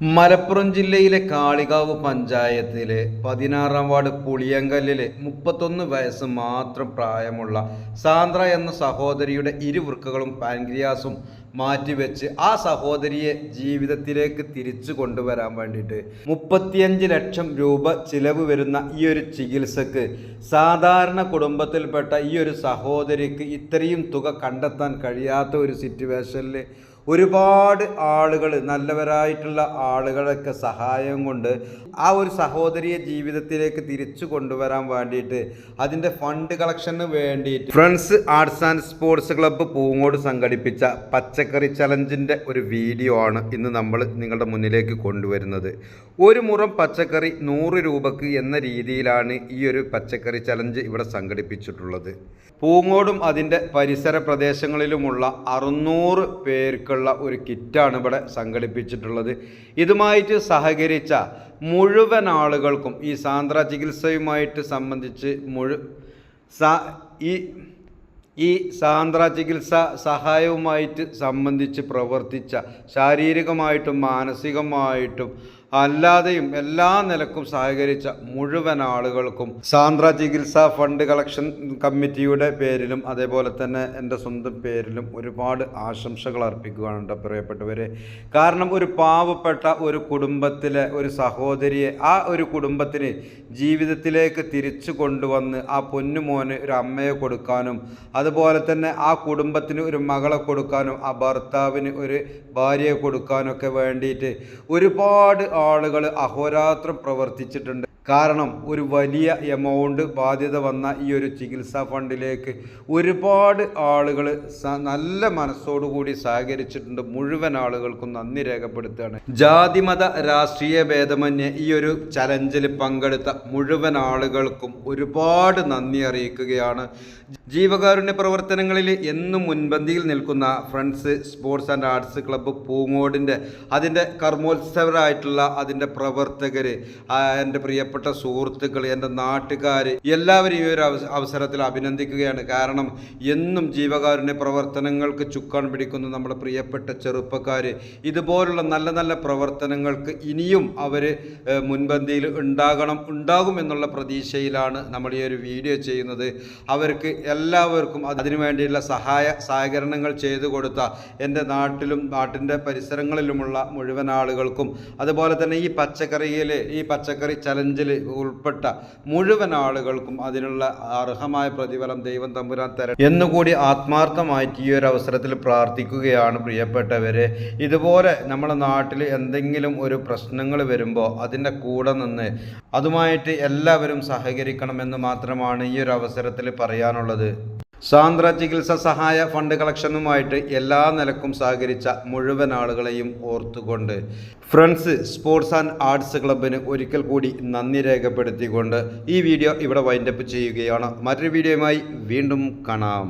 മലപ്പുറം ജില്ലയിലെ കാളികാവ് പഞ്ചായത്തിലെ പതിനാറാം വാർഡ് പുളിയങ്കല്ലിലെ മുപ്പത്തൊന്ന് വയസ്സ് മാത്രം പ്രായമുള്ള സാന്ദ്ര എന്ന സഹോദരിയുടെ ഇരുവൃക്കകളും പാൻക്രിയാസും മാറ്റിവെച്ച് ആ സഹോദരിയെ ജീവിതത്തിലേക്ക് തിരിച്ചു കൊണ്ടുവരാൻ വേണ്ടിയിട്ട് മുപ്പത്തിയഞ്ച് ലക്ഷം രൂപ ചിലവ് വരുന്ന ഈ ഒരു ചികിത്സക്ക് സാധാരണ കുടുംബത്തിൽപ്പെട്ട ഈ ഒരു സഹോദരിക്ക് ഇത്രയും തുക കണ്ടെത്താൻ കഴിയാത്ത ഒരു സിറ്റുവേഷനിൽ ഒരുപാട് ആളുകൾ നല്ലവരായിട്ടുള്ള ആളുകളൊക്കെ സഹായം കൊണ്ട് ആ ഒരു സഹോദരിയെ ജീവിതത്തിലേക്ക് തിരിച്ചു കൊണ്ടുവരാൻ വേണ്ടിയിട്ട് അതിന്റെ ഫണ്ട് കളക്ഷന് വേണ്ടിയിട്ട് friends arts and sports club Poongode സംഘടിപ്പിച്ച പച്ചക്കറി ചലഞ്ചിന്റെ ഒരു വീഡിയോ ആണ് ഇന്ന് നമ്മൾ നിങ്ങളുടെ മുന്നിലേക്ക് കൊണ്ടുവരുന്നത്. ഒരു മുറം പച്ചക്കറി നൂറ് രൂപക്ക് എന്ന രീതിയിലാണ് ഈ ഒരു പച്ചക്കറി ചലഞ്ച് ഇവിടെ സംഘടിപ്പിച്ചിട്ടുള്ളത്. പൂങ്ങോടും അതിന്റെ പരിസര പ്രദേശങ്ങളിലുമുള്ള അറുന്നൂറ് പേർക്കുള്ള ഒരു കിറ്റാണ് ഇവിടെ സംഘടിപ്പിച്ചിട്ടുള്ളത്. ഇതുമായിട്ട് സഹകരിച്ച മുഴുവൻ ആളുകൾക്കും ഈ സാന്ദ്ര ചികിത്സയുമായിട്ട് സംബന്ധിച്ച് മുഴു ഈ ഈ സാന്ദ്ര ചികിത്സ സഹായവുമായിട്ട് സംബന്ധിച്ച് പ്രവർത്തിച്ച ശാരീരികമായിട്ടും മാനസികമായിട്ടും അല്ലാതെയും എല്ലാ നിലക്കും സഹകരിച്ച മുഴുവൻ ആളുകൾക്കും സാന്ദ്ര ചികിത്സാ ഫണ്ട് കളക്ഷൻ കമ്മിറ്റിയുടെ പേരിലും അതേപോലെ തന്നെ എന്റെ സ്വന്തം പേരിലും ഒരുപാട് ആശംസകൾ അർപ്പിക്കുകയാണ് എന്റെ പ്രിയപ്പെട്ടവരെ. കാരണം ഒരു പാവപ്പെട്ട ഒരു കുടുംബത്തിലെ ഒരു സഹോദരിയെ ആ ഒരു കുടുംബത്തിന് ജീവിതത്തിലേക്ക് തിരിച്ചു കൊണ്ടുവന്ന് ആ പൊന്നുമോന് ഒരു അമ്മയെ കൊടുക്കാനും അതുപോലെ തന്നെ ആ കുടുംബത്തിന് ഒരു മകളെ കൊടുക്കാനും ആ ഭർത്താവിന് ഒരു ഭാര്യയെ കൊടുക്കാനൊക്കെ വേണ്ടിയിട്ട് ഒരുപാട് ആളുകൾ അഹോരാത്രം പ്രവർത്തിച്ചിട്ടുണ്ട്. കാരണം ഒരു വലിയ എമൗണ്ട് ബാധ്യത വന്ന ഈ ഒരു ചികിത്സാ ഫണ്ടിലേക്ക് ഒരുപാട് ആളുകൾ നല്ല മനസ്സോടുകൂടി സഹകരിച്ചിട്ടുണ്ട്. മുഴുവൻ ആളുകൾക്കും നന്ദി രേഖപ്പെടുത്തുകയാണ്. ജാതിമത രാഷ്ട്രീയ ഭേദമന്യേ ഈ ഒരു ചലഞ്ചിൽ പങ്കെടുത്ത മുഴുവൻ ആളുകൾക്കും ഒരുപാട് നന്ദി അറിയിക്കുകയാണ്. ജീവകാരുണ്യ പ്രവർത്തനങ്ങളിൽ എന്നും മുൻപന്തിയിൽ നിൽക്കുന്ന friends sports and arts club പൂങ്ങോടിന്റെ അതിന്റെ കർമ്മോത്സവരായിട്ടുള്ള അതിന്റെ പ്രവർത്തകർ എന്റെ പ്രിയപ്പെട്ട സുഹൃത്തുക്കൾ എന്റെ നാട്ടുകാർ എല്ലാവരും ഈ ഒരു അവസരത്തിൽ അഭിനന്ദിക്കുകയാണ്. കാരണം എന്നും ജീവകാരുണ്യ പ്രവർത്തനങ്ങൾക്ക് ചുക്കാൻ പിടിക്കുന്ന നമ്മുടെ പ്രിയപ്പെട്ട ചെറുപ്പക്കാർ ഇതുപോലുള്ള നല്ല നല്ല പ്രവർത്തനങ്ങൾക്ക് ഇനിയും അവർ മുൻപന്തിയിൽ ഉണ്ടാകണം ഉണ്ടാകും എന്നുള്ള പ്രതീക്ഷയിലാണ് നമ്മൾ ഈ ഒരു വീഡിയോ ചെയ്യുന്നത്. അവർക്ക് എല്ലാവർക്കും അതിനുവേണ്ടിയുള്ള സഹായ സഹകരണങ്ങൾ ചെയ്തു കൊടുത്ത എന്റെ നാട്ടിലും നാട്ടിന്റെ പരിസരങ്ങളിലുമുള്ള മുഴുവൻ ആളുകൾക്കും അതുപോലെ തന്നെ ഈ പച്ചക്കറിയിൽ ഈ പച്ചക്കറി ചലഞ്ചിൽ ഉൾപ്പെട്ട മുഴുവൻ ആളുകൾക്കും അതിനുള്ള അർഹമായ പ്രതിഫലം ദൈവം തമ്പുരാൻ തരണം എന്നുകൂടി ആത്മാർത്ഥമായിട്ട് ഈ ഒരു അവസരത്തിൽ പ്രാർത്ഥിക്കുകയാണ് പ്രിയപ്പെട്ടവരെ. ഇതുപോലെ നമ്മുടെ നാട്ടിൽ എന്തെങ്കിലും ഒരു പ്രശ്നങ്ങൾ വരുമ്പോൾ അതിന്റെ കൂടെ നിന്ന് അതുമായിട്ട് എല്ലാവരും സഹകരിക്കണമെന്ന് മാത്രമാണ് ഈ ഒരു അവസരത്തിൽ പറയാനുള്ളത്. സാന്ദ്ര ചികിത്സ സഹായ ഫണ്ട് കളക്ഷനുമായിട്ട് എല്ലാ നിലക്കും സഹകരിച്ച മുഴുവൻ ആളുകളെയും ഓർത്തുകൊണ്ട് ഫ്രണ്ട്സ് സ്പോർട്സ് ആൻഡ് ആർട്സ് ക്ലബിന് ഒരിക്കൽ കൂടി നന്ദി രേഖപ്പെടുത്തിക്കൊണ്ട് ഈ വീഡിയോ ഇവിടെ വൈൻഡപ്പ് ചെയ്യുകയാണ്. മറ്റൊരു വീഡിയോയുമായി വീണ്ടും കാണാം.